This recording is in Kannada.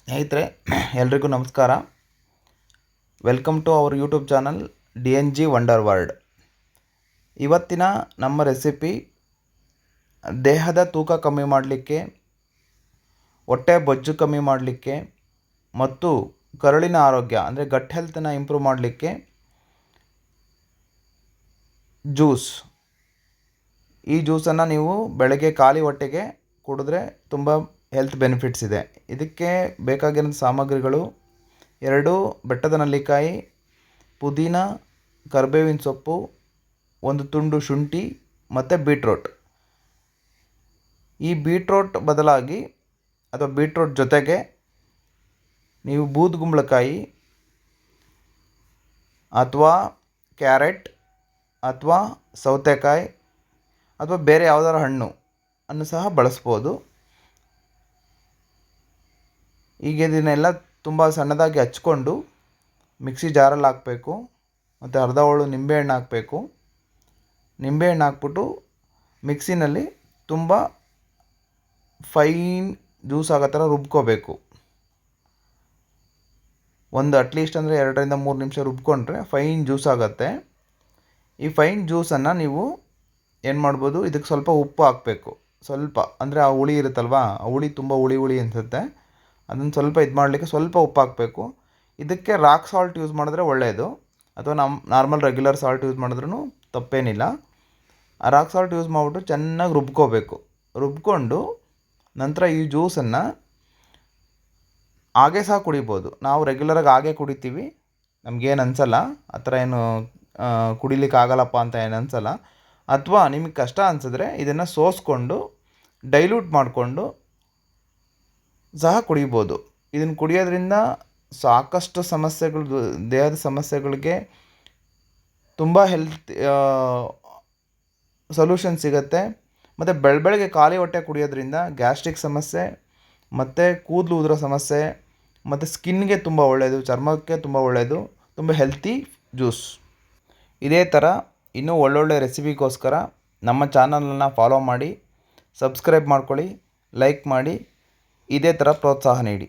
ಸ್ನೇಹಿತರೆ, ಎಲ್ರಿಗೂ ನಮಸ್ಕಾರ. Welcome to our YouTube channel D N G wonder world ಇವತ್ತಿನ ನಮ್ಮ ರೆಸಿಪಿ ದೇಹದ ತೂಕ ಕಮ್ಮಿ ಮಾಡಲಿಕ್ಕೆ, ಹೊಟ್ಟೆ ಬೊಜ್ಜು ಕಮ್ಮಿ ಮಾಡಲಿಕ್ಕೆ ಮತ್ತು ಕರುಳಿನ ಆರೋಗ್ಯ, ಅಂದರೆ ಗಟ್ ಹೆಲ್ತನ್ನ ಇಂಪ್ರೂವ್ ಮಾಡಲಿಕ್ಕೆ ಜ್ಯೂಸ್ ಈ ಜ್ಯೂಸನ್ನು ನೀವು ಬೆಳಗ್ಗೆ ಖಾಲಿ ಹೊಟ್ಟೆಗೆ ಕುಡಿದ್ರೆ ತುಂಬ ಹೆಲ್ತ್ ಬೆನಿಫಿಟ್ಸ್ ಇದೆ. ಇದಕ್ಕೆ ಬೇಕಾಗಿರೋ ಸಾಮಗ್ರಿಗಳು ಎರಡು, ಬೆಟ್ಟದ ನೆಲ್ಲಿಕಾಯಿ, ಪುದೀನ, ಕರಿಬೇವಿನ ಸೊಪ್ಪು, ಒಂದು ತುಂಡು ಶುಂಠಿ ಮತ್ತು ಬೀಟ್ರೋಟ್. ಈ ಬೀಟ್ರೋಟ್ ಬದಲಾಗಿ ಅಥವಾ ಬೀಟ್ರೋಟ್ ಜೊತೆಗೆ ನೀವು ಬೂದುಗುಂಬಳಕಾಯಿ ಅಥವಾ ಕ್ಯಾರೆಟ್ ಅಥವಾ ಸೌತೆಕಾಯಿ ಅಥವಾ ಬೇರೆ ಯಾವುದಾದ್ರು ಹಣ್ಣು ಅನ್ನು ಸಹ ಬಳಸ್ಬೋದು. ಈಗ ಇದನ್ನೆಲ್ಲ ತುಂಬ ಸಣ್ಣದಾಗಿ ಹಚ್ಕೊಂಡು ಮಿಕ್ಸಿ ಜಾರಲ್ಲಿ ಹಾಕಬೇಕು. ಮತ್ತು ಅರ್ಧ ಹೋಳು ನಿಂಬೆಹಣ್ಣು ಹಾಕಬೇಕು. ನಿಂಬೆಹಣ್ಣು ಹಾಕ್ಬಿಟ್ಟು ಮಿಕ್ಸಿನಲ್ಲಿ ತುಂಬ ಫೈನ್ ಜ್ಯೂಸ್ ಆಗೋ ಥರ ರುಬ್ಕೋಬೇಕು. ಒಂದು ಅಟ್ಲೀಸ್ಟ್ ಅಂದರೆ ಎರಡರಿಂದ ಮೂರು ನಿಮಿಷ ರುಬ್ಕೊಂಡ್ರೆ ಫೈನ್ ಜ್ಯೂಸ್ ಆಗುತ್ತೆ. ಈ ಫೈನ್ ಜ್ಯೂಸನ್ನು ನೀವು ಏನು ಮಾಡ್ಬೋದು, ಇದಕ್ಕೆ ಸ್ವಲ್ಪ ಉಪ್ಪು ಹಾಕಬೇಕು. ಸ್ವಲ್ಪ, ಅಂದರೆ ಆ ಹುಳಿ ಇರುತ್ತಲ್ವ, ಆ ಹುಳಿ ತುಂಬ ಹುಳಿ ಹುಳಿ ಅನಿಸುತ್ತೆ. ಅದನ್ನು ಸ್ವಲ್ಪ ಇದು ಮಾಡಲಿಕ್ಕೆ ಸ್ವಲ್ಪ ಉಪ್ಪು ಹಾಕಬೇಕು ಇದಕ್ಕೆ ರಾಕ್ ಸಾಲ್ಟ್ ಯೂಸ್ ಮಾಡಿದ್ರೆ ಒಳ್ಳೆಯದು ಅಥವಾ ನಮ್ಮ ನಾರ್ಮಲ್ ರೆಗ್ಯುಲರ್ ಸಾಲ್ಟ್ ಯೂಸ್ ಮಾಡಿದ್ರೂ ತಪ್ಪೇನಿಲ್ಲ. ಆ ರಾಕ್ ಸಾಲ್ಟ್ ಯೂಸ್ ಮಾಡಿಬಿಟ್ಟು ಚೆನ್ನಾಗಿ ರುಬ್ಕೋಬೇಕು. ರುಬ್ಕೊಂಡು ನಂತರ ಈ ಜ್ಯೂಸನ್ನು ಹಾಗೆ ಸಹ ಕುಡಿಬೋದು. ನಾವು ರೆಗ್ಯುಲರಾಗಿ ಹಾಗೆ ಕುಡಿತೀವಿ. ನಮಗೇನು ಅನಿಸಲ್ಲ. ಆ ಥರ ಏನು ಕುಡಿಲಿಕ್ಕೆ ಆಗಲ್ಲಪ್ಪ ಅಂತ ಏನು ಅನಿಸಲ್ಲ. ಅಥವಾ ನಿಮಗೆ ಕಷ್ಟ ಅನಿಸಿದ್ರೆ ಇದನ್ನು ಸೋಸ್ಕೊಂಡು ಡೈಲ್ಯೂಟ್ ಮಾಡಿಕೊಂಡು ಸಹ ಕುಡಿಬೋದು. ಇದನ್ನು ಕುಡಿಯೋದ್ರಿಂದ ಸಾಕಷ್ಟು ಸಮಸ್ಯೆಗಳು, ದೇಹದ ಸಮಸ್ಯೆಗಳಿಗೆ ತುಂಬ ಹೆಲ್ತ್ ಸೊಲ್ಯೂಷನ್ ಸಿಗುತ್ತೆ. ಮತ್ತು ಬೆಳ, ಬೆಳಗ್ಗೆ ಖಾಲಿ ಹೊಟ್ಟೆ ಕುಡಿಯೋದ್ರಿಂದ ಗ್ಯಾಸ್ಟ್ರಿಕ್ ಸಮಸ್ಯೆ, ಮತ್ತು ಕೂದಲು ಉದುರೋ ಸಮಸ್ಯೆ, ಮತ್ತು ಸ್ಕಿನ್ಗೆ ತುಂಬ ಒಳ್ಳೆಯದು ಚರ್ಮಕ್ಕೆ ತುಂಬ ಒಳ್ಳೆಯದು ತುಂಬ ಹೆಲ್ತಿ ಜ್ಯೂಸ್ ಇದೇ ಥರ ಇನ್ನೂ ಒಳ್ಳೊಳ್ಳೆ ರೆಸಿಪಿಗೋಸ್ಕರ ನಮ್ಮ ಚಾನಲನ್ನು ಫಾಲೋ ಮಾಡಿ ಸಬ್ಸ್ಕ್ರೈಬ್ ಮಾಡ್ಕೊಳ್ಳಿ ಲೈಕ್ ಮಾಡಿ ಇದೇ ಥರ ಪ್ರೋತ್ಸಾಹ ನೀಡಿ